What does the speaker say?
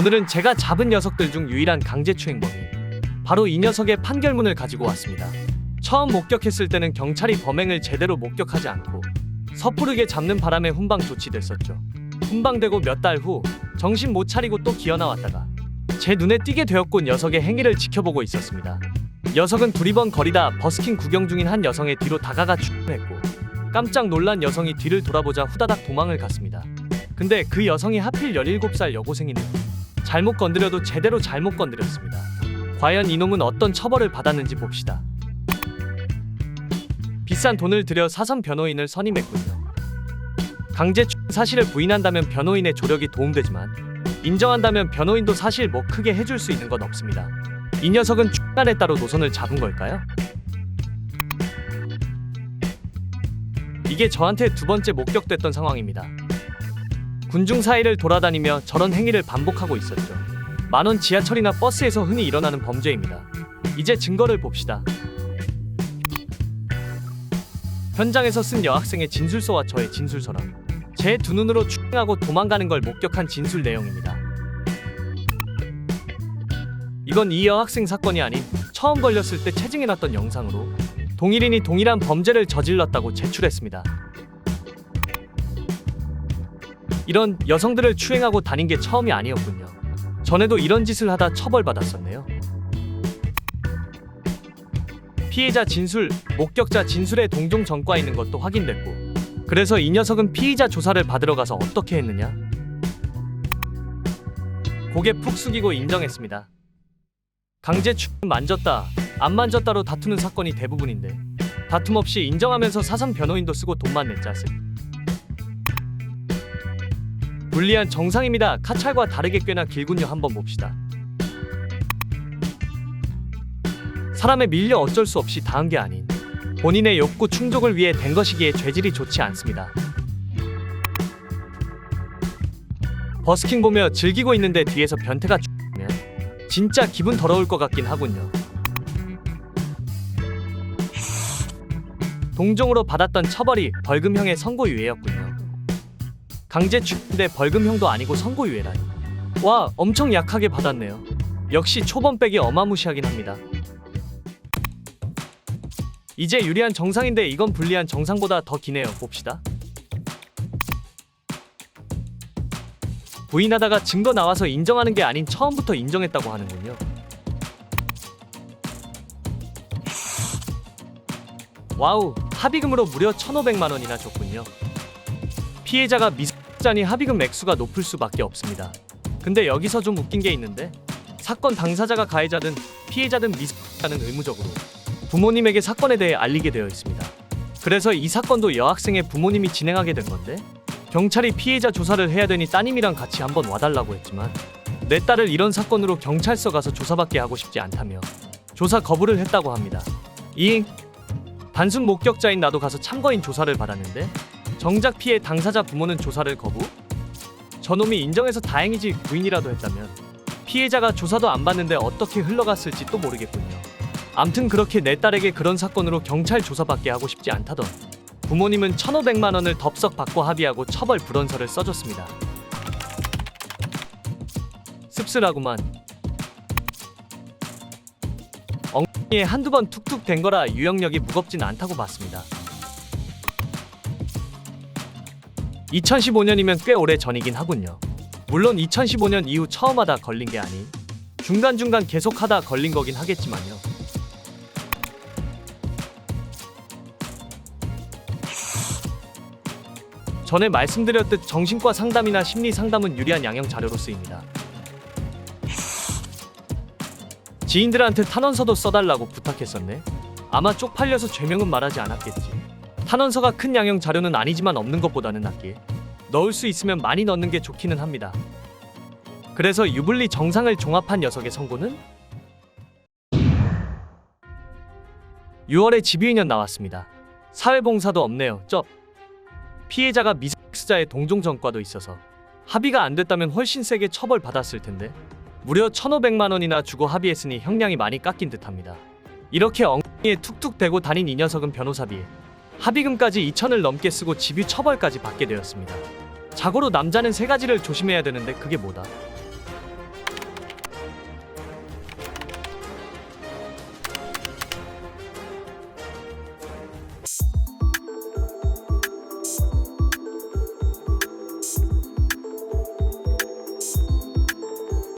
오늘은 제가 잡은 녀석들 중 유일한 강제추행범이 바로 이 녀석의 판결문을 가지고 왔습니다. 처음 목격했을 때는 경찰이 범행을 제대로 목격하지 않고 섣부르게 잡는 바람에 훈방 조치됐었죠. 훈방되고 몇 달 후 정신 못 차리고 또 기어 나왔다가 제 눈에 띄게 되었고 녀석의 행위를 지켜보고 있었습니다. 녀석은 두리번 거리다 버스킹 구경 중인 한 여성의 뒤로 다가가 추행했고 깜짝 놀란 여성이 뒤를 돌아보자 후다닥 도망을 갔습니다. 근데 그 여성이 하필 17살 여고생이네요. 잘못 건드려도 제대로 잘못 건드렸습니다. 과연 이놈은 어떤 처벌을 받았는지 봅시다. 비싼 돈을 들여 사선 변호인을 선임했군요. 강제 추 사실을 부인한다면 변호인의 조력이 도움되지만 인정한다면 변호인도 사실 뭐 크게 해줄 수 있는 건 없습니다. 이 녀석은 추간에 따로 노선을 잡은 걸까요? 이게 저한테 두 번째 목격됐던 상황입니다. 군중 사이를 돌아다니며 저런 행위를 반복하고 있었죠. 만원 지하철이나 버스에서 흔히 일어나는 범죄입니다. 이제 증거를 봅시다. 현장에서 쓴 여학생의 진술서와 저의 진술서랑 제 두 눈으로 추행하고 도망가는 걸 목격한 진술 내용입니다. 이건 이 여학생 사건이 아닌 처음 걸렸을 때 체증해놨던 영상으로 동일인이 동일한 범죄를 저질렀다고 제출했습니다. 이런 여성들을 추행하고 다닌 게 처음이 아니었군요. 전에도 이런 짓을 하다 처벌받았었네요. 피해자 진술, 목격자 진술에 동종 전과 있는 것도 확인됐고, 그래서 이 녀석은 피의자 조사를 받으러 가서 어떻게 했느냐? 고개 푹 숙이고 인정했습니다. 강제 추 만졌다, 안 만졌다로 다투는 사건이 대부분인데 다툼 없이 인정하면서 사선 변호인도 쓰고 돈만 냈자스. 불리한 정상입니다. 카찰과 다르게 꽤나 길군요. 한번 봅시다. 사람에 밀려 어쩔 수 없이 당한 게 아닌 본인의 욕구 충족을 위해 된 것이기에 죄질이 좋지 않습니다. 버스킹 보며 즐기고 있는데 뒤에서 변태가 면 진짜 기분 더러울 것 같긴 하군요. 동종으로 받았던 처벌이 벌금형의 선고유예였군요. 강제 추인데 벌금형도 아니고 선고유예라니. 와, 엄청 약하게 받았네요. 역시 초범백이 어마무시하긴 합니다. 이제 유리한 정상인데 이건 불리한 정상보다 더 기네요. 봅시다. 부인하다가 증거 나와서 인정하는 게 아닌 처음부터 인정했다고 하는군요. 와우, 합의금으로 무려 1,500만 원이나 줬군요. 피해자가 미 숙자니 합의금 액수가 높을 수밖에 없습니다. 근데 여기서 좀 웃긴 게 있는데 사건 당사자가 가해자든 피해자든 미숙자는 의무적으로 부모님에게 사건에 대해 알리게 되어 있습니다. 그래서 이 사건도 여학생의 부모님이 진행하게 된 건데 경찰이 피해자 조사를 해야 되니 따님이랑 같이 한번 와달라고 했지만 내 딸을 이런 사건으로 경찰서 가서 조사받게 하고 싶지 않다며 조사 거부를 했다고 합니다. 이잉 단순 목격자인 나도 가서 참거인 조사를 받았는데 정작 피해 당사자 부모는 조사를 거부? 저놈이 인정해서 다행이지 부인이라도 했다면 피해자가 조사도 안 받는데 어떻게 흘러갔을지 또 모르겠군요. 암튼 그렇게 내 딸에게 그런 사건으로 경찰 조사받게 하고 싶지 않다던 부모님은 1,500만 원을 덥석 받고 합의하고 처벌 불원서를 써줬습니다. 씁쓸하구만. 엉덩이에 한두 번 툭툭 댄 거라 유형력이 무겁진 않다고 봤습니다. 2015년이면 꽤 오래 전이긴 하군요. 물론 2015년 이후 처음 하다 걸린 게 아닌 중간중간 계속 하다 걸린 거긴 하겠지만요. 전에 말씀드렸듯 정신과 상담이나 심리 상담은 유리한 양형 자료로 쓰입니다. 지인들한테 탄원서도 써달라고 부탁했었네. 아마 쪽팔려서 죄명은 말하지 않았겠지. 탄원서가 큰 양형 자료는 아니지만 없는 것보다는 낫기에 넣을 수 있으면 많이 넣는 게 좋기는 합니다. 그래서 유불리 정상을 종합한 녀석의 선고는 6월에 집유인연 나왔습니다. 사회봉사도 없네요. 쩝. 피해자가 미섹스자의 동종 전과도 있어서 합의가 안 됐다면 훨씬 세게 처벌 받았을 텐데 무려 1,500만 원이나 주고 합의했으니 형량이 많이 깎인 듯합니다. 이렇게 엉덩이에 툭툭 대고 다닌 이 녀석은 변호사비에 합의금까지 2천을 넘게 쓰고 집유 처벌까지 받게 되었습니다. 자고로 남자는 세 가지를 조심해야 되는데 그게 뭐다?